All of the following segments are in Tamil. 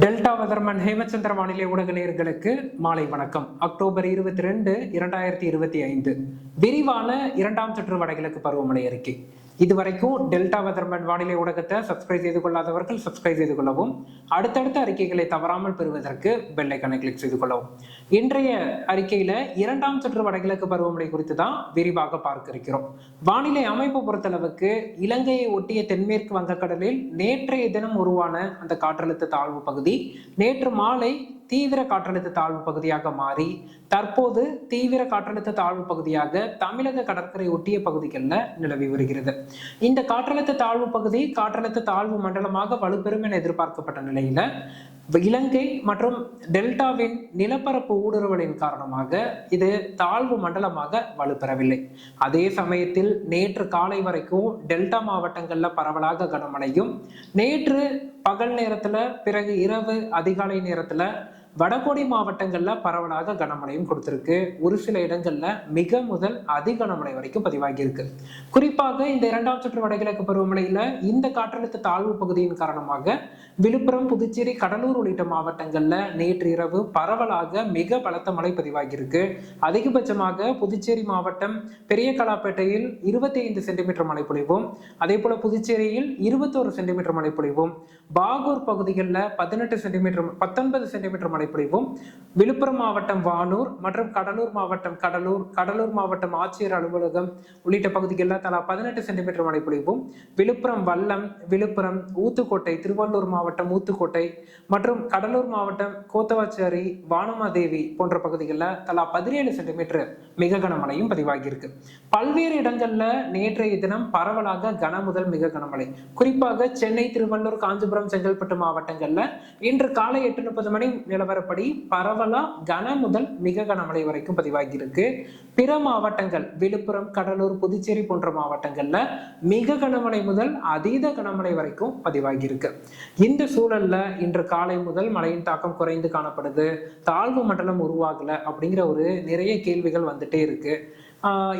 டெல்டா வதர்மன் ஹேமச்சந்திர வானிலை ஊடக நேர்களுக்கு மாலை வணக்கம். அக்டோபர் இருபத்தி ரெண்டு இரண்டாயிரத்தி இருபத்தி ஐந்து. விரிவான இரண்டாம் சுற்று வடகிழக்கு பருவமழை அறிக்கை. இதுவரைக்கும் டெல்டா வதர்மன் வானிலை ஊடகத்தை சப்ஸ்கிரைப் செய்து கொள்ளாதவர்கள் சப்ஸ்கிரைப் செய்து கொள்ளவும். அடுத்தடுத்த அறிக்கைகளை தவறாமல் பெறுவதற்கு பெல்லைக்கனை கிளிக் செய்து கொள்ளவும். இன்றைய அறிக்கையில இரண்டாம் சுற்று வடகிழக்கு பருவமழை குறித்து தான் விரிவாக பார்க்க இருக்கிறோம். வானிலை அமைப்பு பொறுத்தளவுக்கு இலங்கையை ஒட்டிய தென்மேற்கு வங்கக்கடலில் நேற்றைய தினம் உருவான அந்த காற்றழுத்த தாழ்வு பகுதி நேற்று மாலை தீவிர காற்றழுத்த தாழ்வு பகுதியாக மாறி தற்போது தீவிர காற்றழுத்த தாழ்வு பகுதியாக தமிழக கடற்கரை ஒட்டிய பகுதிகளில் நிலவி வருகிறது. இந்த காற்றழுத்த தாழ்வு பகுதி காற்றழுத்த தாழ்வு மண்டலமாக வலுப்பெறும் என எதிர்பார்க்கப்பட்ட நிலையில இலங்கை மற்றும் டெல்டாவின் நிலப்பரப்பு ஊடுருவலின் காரணமாக இது தாழ்வு மண்டலமாக வலுப்பெறவில்லை. அதே சமயத்தில் நேற்று காலை வரைக்கும் டெல்டா மாவட்டங்கள்ல பரவலாக கனமழையும் நேற்று பகல் நேரத்துல பிறகு இரவு அதிகாலை நேரத்துல வடகோடி மாவட்டங்கள்ல பரவலாக கனமழையும் கொடுத்திருக்கு. ஒரு சில இடங்கள்ல மிக முதல் அதி கனமழை வரைக்கும் பதிவாகி இருக்கு குறிப்பாக இந்த இரண்டாம் சுற்று வடகிழக்கு பருவமழையில இந்த காற்றழுத்த தாழ்வு பகுதியின் காரணமாக விழுப்புரம் புதுச்சேரி கடலூர் உள்ளிட்ட மாவட்டங்கள்ல நேற்று இரவு பரவலாக மிக பலத்த மழை பதிவாகி இருக்கு அதிகபட்சமாக புதுச்சேரி மாவட்டம் பெரிய கலாப்பேட்டையில் இருபத்தி ஐந்து சென்டிமீட்டர் மழை பொழிவும். அதே போல புதுச்சேரியில் இருபத்தோரு சென்டிமீட்டர் மழை பொழிவும். பாகூர் பகுதிகளில் பதினெட்டு சென்டிமீட்டர் பத்தொன்பது சென்டிமீட்டர் மழை பொழிவும் விழுப்புரம் மாவட்டம் வானூர் மற்றும் கடலூர் மாவட்டம் கடலூர் கடலூர் மாவட்டம் ஆட்சியர் அலுவலகம் உள்ளிட்ட பகுதிகளில் தலா பதினெட்டு சென்டிமீட்டர் மழை பொழிவும் விழுப்புரம் வல்லம் விழுப்புரம் ஊத்துக்கோட்டை திருவள்ளூர் மாவட்டம் ஊத்துக்கோட்டை மற்றும் கடலூர் மாவட்டம் கோத்தவாச்சேரி வானமாதேவி போன்ற பகுதிகளில் தலா பதினேழு சென்டிமீட்டர் மிக கனமழையும் பதிவாகியிருக்கு. பல்வேறு இடங்களில் நேற்றைய தினம் பரவலாக கன முதல் மிக கனமழை. குறிப்பாக சென்னை திருவள்ளூர் காஞ்சிபுரம் செங்கல்பட்டு மாவட்டங்களில் இன்று காலை எட்டு முப்பது மணி நிலவர நிலவரப்படி பரவலா கன முதல் மிக கனமழை வரைக்கும் பதிவாகியிருக்கு. பிற மாவட்டங்கள் விழுப்புரம் கடலூர் புதுச்சேரி போன்ற மாவட்டங்கள்ல மிக கனமழை முதல் அதீத கனமழை வரைக்கும் பதிவாகியிருக்கு. இந்த சூழல்ல இன்று காலை முதல் மழையின் தாக்கம் குறைந்து காணப்படுது. தாழ்வு மண்டலம் உருவாகல அப்படிங்கிற ஒரு நிறைய கேள்விகள் வந்துட்டே இருக்கு.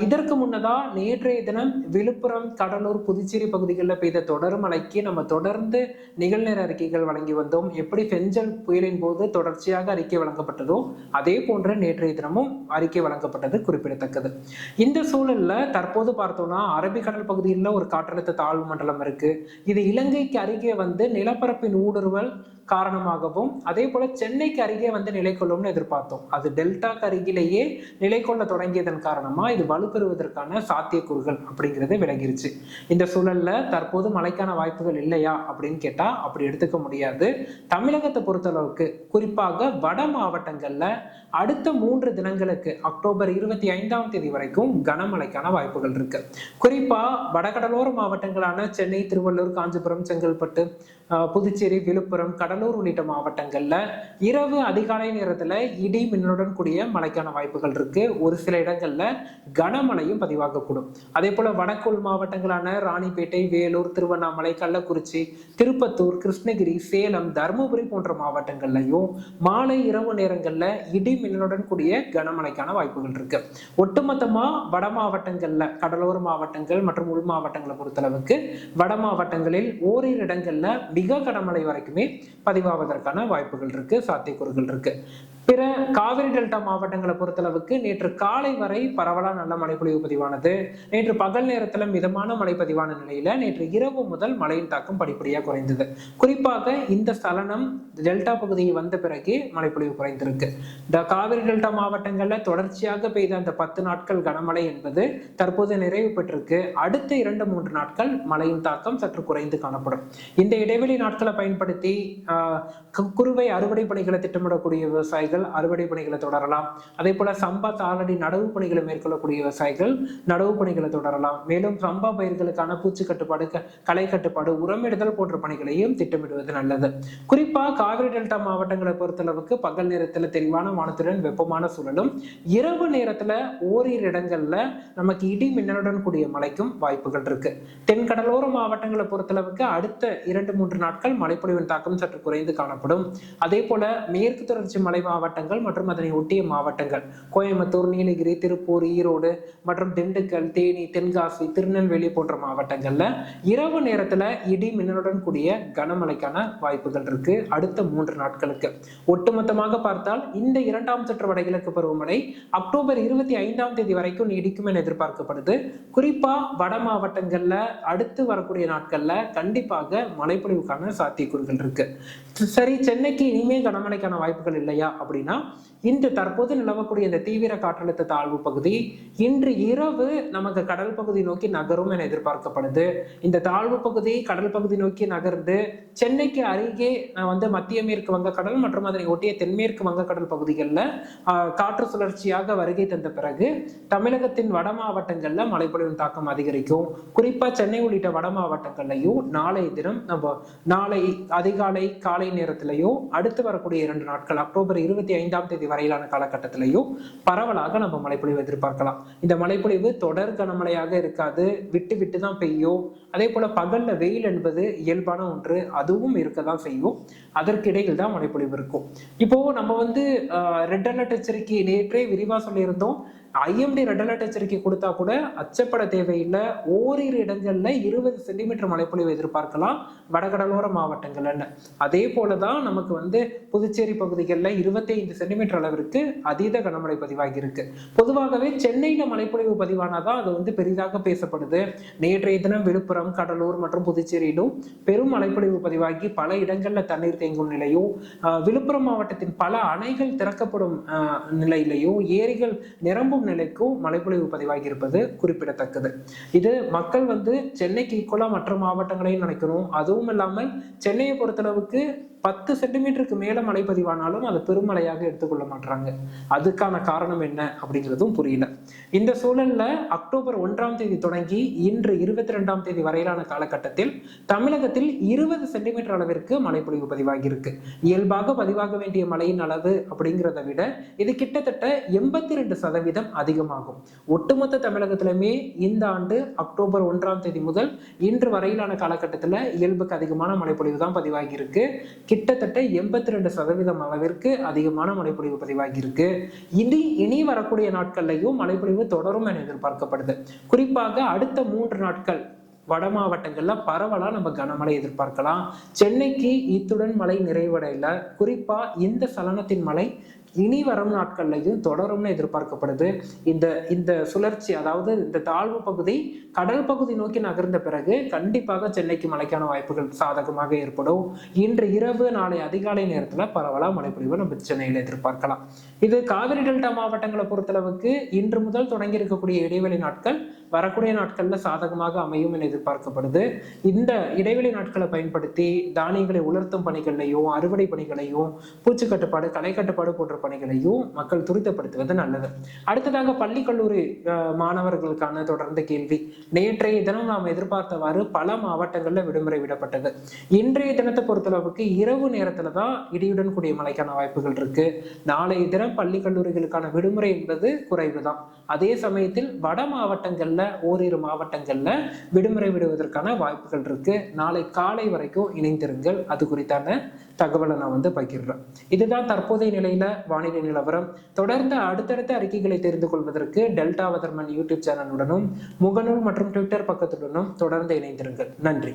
இதற்கு முன்னதா நேற்றைய தினம் விழுப்புரம் கடலூர் புதுச்சேரி பகுதிகளில் பெய்த தொடர் மழைக்கு நம்ம தொடர்ந்து நிகழ்நேர அறிக்கைகள் வழங்கி வந்தோம். எப்படி பெஞ்சல் புயலின் போது தொடர்ச்சியாக அறிக்கை வழங்கப்பட்டதோ அதே போன்று நேற்றைய தினமும் அறிக்கை வழங்கப்பட்டது குறிப்பிடத்தக்கது. இந்த சூழலில் தற்போது பார்த்தோம்னா அரபிக்கடல் பகுதியில் ஒரு காற்றழுத்த தாழ்வு மண்டலம் இருக்கு. இது இலங்கைக்கு அருகே வந்து நிலப்பரப்பின் ஊடுருவல் காரணமாகவும் அதே போல சென்னைக்கு அருகே வந்து நிலை கொள்ளும்னு எதிர்பார்த்தோம். அது டெல்டாக்கு அருகிலேயே நிலை கொள்ள தொடங்கியதன் காரணமா இது வலுப்பெறுவதற்கான சாத்தியக்கூறுகள் அப்படிங்கிறது விளங்கிருச்சு. இந்த சூழல்ல தற்போது மழைக்கான வாய்ப்புகள் இல்லையா அப்படின்னு கேட்டா அப்படி எடுத்துக்க முடியாது. தமிழகத்தை பொறுத்தளவுக்கு குறிப்பாக வட மாவட்டங்கள்ல அடுத்த மூன்று தினங்களுக்கு அக்டோபர் இருபத்தி ஐந்தாம் தேதி வரைக்கும் கனமழைக்கான வாய்ப்புகள் இருக்கு. குறிப்பா வடகடலோர மாவட்டங்களான சென்னை திருவள்ளூர் காஞ்சிபுரம் செங்கல்பட்டு புதுச்சேரி விழுப்புரம் கடலூர் உள்ளிட்ட மாவட்டங்கள்ல இரவு அதிகாலை நேரத்துல இடி மின்னலுடன் கூடிய மழைக்கான வாய்ப்புகள் இருக்கு. ஒரு சில இடங்கள்ல கனமழையும் பதிவாகக்கூடும். அதே போல வடக்குள் மாவட்டங்களான ராணிப்பேட்டை வேலூர் திருவண்ணாமலை கள்ளக்குறிச்சி திருப்பத்தூர் கிருஷ்ணகிரி சேலம் தருமபுரி போன்ற மாவட்டங்கள்லையும் மாலை இரவு நேரங்கள்ல இடி மின்னலுடன் கூடிய கனமழைக்கான வாய்ப்புகள் இருக்கு. ஒட்டுமொத்தமா வட மாவட்டங்கள்ல கடலோர மாவட்டங்கள் மற்றும் உள் மாவட்டங்களை பொறுத்தளவுக்கு வட மாவட்டங்களில் ஓரிரு இடங்கள்ல மிக கனமழை வரைக்குமே பதிவாவதற்கான வாய்ப்புகள் இருக்கு சாத்தியக்கூறுகள் இருக்கு. பிற காவிரி டெல்டா மாவட்டங்களை பொறுத்தளவுக்கு நேற்று காலை வரை பரவலா நல்ல மழைப்பொழிவு பதிவானது. நேற்று பகல் நேரத்துல மிதமான மழை பதிவான நிலையில நேற்று இரவு முதல் மழையின் தாக்கம் படிப்படியாக குறைந்தது. குறிப்பாக இந்த ஸ்தலனம் டெல்டா பகுதியை வந்த பிறகு மழைப்பொழிவு குறைந்திருக்கு. இந்த காவிரி டெல்டா மாவட்டங்கள்ல தொடர்ச்சியாக பெய்த அந்த பத்து நாட்கள் கனமழை என்பது தற்போது நிறைவு பெற்றிருக்கு. அடுத்த இரண்டு மூன்று நாட்கள் மழையின் தாக்கம் சற்று குறைந்து காணப்படும். இந்த இடைவெளி நாட்களை பயன்படுத்தி ஆஹ், கு- குறுவை அறுவடை பணிகளை திட்டமிடக்கூடிய விவசாயிகள் விவசாயிகள் அறுவடை பணிகளை தொடரலாம். அதே போல சம்பா தாளடி நடவு பணிகளை மேற்கொள்ளக்கூடிய விவசாயிகள் நடவு பணிகளை தொடரலாம். மேலும் சம்பா பயிர்களுக்கான பூச்சி கட்டுப்பாடு களை கட்டுப்பாடு உரமிடுதல் போன்ற பணிகளையும் திட்டமிடுவது நல்லது. குறிப்பா காவிரி டெல்டா மாவட்டங்களை பொறுத்தளவுக்கு பகல் நேரத்துல தெளிவான வானத்துடன் வெப்பமான சூழலும் இரவு நேரத்துல ஓரிரு இடங்கள்ல நமக்கு இடி மின்னலுடன் கூடிய மழைக்கும் வாய்ப்புகள் இருக்கு. தென்கடலோர மாவட்டங்களை பொறுத்தளவுக்கு அடுத்த இரண்டு மூன்று நாட்கள் மழைப்பொழிவின் தாக்கம் சற்று குறைந்து காணப்படும். அதே போல மேற்கு தொடர்ச்சி மலை மாவட்டம் மாவட்டங்கள் மற்றும் அதனை ஒட்டிய மாவட்டங்கள். கோயம்புத்தூர் நீலகிரி திருப்பூர் ஈரோடு மற்றும் திண்டுக்கல் தேனி தென்காசி திருநெல்வேலி போன்ற மாவட்டங்கள்ல இரவு நேரத்துல இடி மின்னலுடன் கூடிய கனமழைக்கான வாய்ப்புகள் இருக்கு. அடுத்த மூன்று நாட்களுக்கு. ஒட்டுமொத்தமாக பார்த்தால் இந்த இரண்டாம் சுற்று வடகிழக்கு பருவமழை அக்டோபர் இருபத்தி ஐந்தாம் தேதி வரைக்கும் நீடிக்கும் என எதிர்பார்க்கப்படுது. குறிப்பா வட மாவட்டங்கள்ல அடுத்து வரக்கூடிய நாட்கள்ல கண்டிப்பாக மழைப்பொழிவுக்கான சாத்தியக்கூறுகள் இருக்கு. சரி சென்னைக்கு இனிமே கனமழைக்கான வாய்ப்புகள் இல்லையா? அப்படின்னா இன்று தற்போது நிலவக்கூடிய இந்த தீவிர காற்றழுத்த தாழ்வு பகுதி இன்று இரவு நமக்கு கடல் பகுதி நோக்கி நகரும் என எதிர்பார்க்கப்படுது. இந்த தாழ்வு பகுதி கடல் பகுதி நோக்கி நகர்ந்து சென்னைக்கு அருகே வந்து மத்திய மேற்கு வங்கக்கடல் மற்றும் அதனை ஒட்டிய தென்மேற்கு வங்கக்கடல் பகுதிகளில் காற்று சுழற்சியாக வருகை தந்த பிறகு தமிழகத்தின் வட மாவட்டங்கள்ல மழைப்பொழிவின் தாக்கம் அதிகரிக்கும். குறிப்பா சென்னை உள்ளிட்ட வட மாவட்டங்கள்லையும் நாளைய தினம் நம்ம நாளை அதிகாலை காலை நேரத்திலையும் அடுத்து வரக்கூடிய இரண்டு நாட்கள் அக்டோபர் இருபத்தி ஐந்தாம் தேதி வரையிலான காலகட்டத்திலையும் பரவலாக நம்ம மழைப்பொழிவு எதிர்பார்க்கலாம். இந்த மழைப்பொழிவு தொடர் கனமழையாக இருக்காது விட்டு விட்டு தான் பெய்யும். அதே போல பகல்ல வெயில் என்பது இயல்பான ஒன்று அதுவும் இருக்க தான் செய்யும். அதற்கிடையில் தான் மழைப்பொழிவு இருக்கும். இப்போ நம்ம வந்து ரெட் அலர்ட் எச்சரிக்கை நேற்றே விரிவா சொல்லியிருந்தோம். ஐஎம்டி ரெட் அலர்ட் எச்சரிக்கை கொடுத்தா கூட அச்சப்பட தேவையில்லை. ஓரிரு இடங்கள்ல இருபது சென்டிமீட்டர் மழைப்பொழிவு எதிர்பார்க்கலாம். வடகடலோர மாவட்டங்கள்ல அதே போலதான் நமக்கு வந்து புதுச்சேரி பகுதிகளில் இருபத்தைந்து சென்டிமீட்டர் அளவிற்கு அதீத கனமழை பதிவாகி இருக்கு பொதுவாகவே சென்னையில மழைப்பொழிவு பதிவானாதான் அது வந்து பெரிதாக பேசப்படுது. நேற்றைய தினம் விழுப்புரம் கடலூர் மற்றும் புதுச்சேரியிலும் பெரும் மழைப்பொழிவு பதிவாகி பல இடங்கள்ல தண்ணீர் தேங்கும் நிலையும் விழுப்புரம் மாவட்டத்தின் பல அணைகள் திறக்கப்படும் நிலையிலையும் ஏரிகள் நிரம்பும் நிலைக்கும் மழைப்பொழிவு பதிவாகி இருப்பது குறிப்பிடத்தக்கது. இது மக்கள் வந்து சென்னைக்கு ஈக்குவலா மற்ற மாவட்டங்களையும் நினைக்கணும். அதுவும் இல்லாமல் சென்னையை பொறுத்தளவுக்கு பத்து சென்டிமீட்டருக்கு மேல மழை பதிவானாலும் அதை பெருமழையாக எடுத்துக்கொள்ள மாட்டாங்க அதுக்கான காரணம் என்ன அப்படிங்கிறதும் புரியல. இந்த சூழல்ல அக்டோபர் ஒன்றாம் தேதி தொடங்கி இன்று இருபத்தி ரெண்டாம் தேதி வரையிலான காலகட்டத்தில் தமிழகத்தில் இருபது சென்டிமீட்டர் அளவிற்கு மழைப்பொழிவு பதிவாகி இருக்கு இயல்பாக பதிவாக வேண்டிய மழையின் அளவு அப்படிங்கிறத விட இது கிட்டத்தட்ட எண்பத்தி ரெண்டு சதவீதம் அதிகமாகும். ஒட்டுமொத்த தமிழகத்திலுமே இந்த ஆண்டு அக்டோபர் ஒன்றாம் தேதி முதல் இன்று வரையிலான காலகட்டத்தில் இயல்புக்கு அதிகமான மழைப்பொழிவு தான் பதிவாகி இருக்கு கிட்டத்தட்ட எண்பத்தி ரெண்டு சதவீதம் அளவிற்கு அதிகமான மழைப்பொழிவு பதிவாகியிருக்கு. இனி இனி வரக்கூடிய நாட்கள்லையும் மழைப்பொழிவு தொடரும் என எதிர்பார்க்கப்படுது. குறிப்பாக அடுத்த மூன்று நாட்கள் வட மாவட்டங்கள்ல பரவலா நம்ம கனமழை எதிர்பார்க்கலாம். சென்னைக்கு இத்துடன் மழை நிறைவடையல. குறிப்பா இந்த சலனத்தின் மழை இனி வரும் நாட்கள்லையும் தொடரும்னு எதிர்பார்க்கப்படுது. இந்த இந்த சுழற்சி அதாவது இந்த தாழ்வு பகுதி கடல் பகுதி நோக்கி நகர்ந்த பிறகு கண்டிப்பாக சென்னைக்கு மழைக்கான வாய்ப்புகள் சாதகமாக ஏற்படும். இன்று இரவு நாளை அதிகாலை நேரத்தில் பரவலா மழைப்பொழிவு நம்ம சென்னையில் எதிர்பார்க்கலாம். இது காவிரி டெல்டா மாவட்டங்களை பொறுத்தளவுக்கு இன்று முதல் தொடங்கி இருக்கக்கூடிய இடைவெளி நாட்கள் வரக்கூடிய நாட்களில் சாதகமாக அமையும் என எதிர்பார்க்கப்படுது. இந்த இடைவெளி நாட்களை பயன்படுத்தி தானியங்களை உலர்த்தும் பணிகளையும் அறுவடை பணிகளையும் பூச்சி கட்டுப்பாடு களை கட்டுப்பாடு போன்ற பணிகளையும் மக்கள் துரிதப்படுத்துவது நல்லது. அடுத்ததாக பள்ளி கல்லூரி மாணவர்களுக்கான தொடர்ந்த கேள்வி. நேற்றைய தினம் நாம் எதிர்பார்த்தவாறு பல மாவட்டங்களில் விடுமுறை விடப்பட்டது. இன்றைய தினத்தை பொறுத்தளவுக்கு இரவு நேரத்துல தான் இடியுடன் கூடிய மழைக்கான வாய்ப்புகள் இருக்கு. நாளைய தினம் பள்ளி கல்லூரிகளுக்கான விடுமுறை என்பது குறைவு தான் அதே சமயத்தில் வட மாவட்டங்கள்ல ஓரிரு மாவட்டங்கள்ல விடுமுறை விடுவதற்கான வாய்ப்புகள் இருக்கு. நாளை காலை வரைக்கும் இணைந்திருங்கள். அது குறித்தான தகவலை நான் வந்து பகிர்றேன். இதுதான் தற்போதைய நிலையில வானிலை நிலவரம் தொடர்ந்து அடுத்தடுத்த அறிக்கைகளை தெரிந்து கொள்வதற்கு டெல்டா வதர்மன் யூடியூப் சேனலுடனும் முகநூல் மற்றும் ட்விட்டர் பக்கத்துடனும் தொடர்ந்து இணைந்திருங்கள். நன்றி.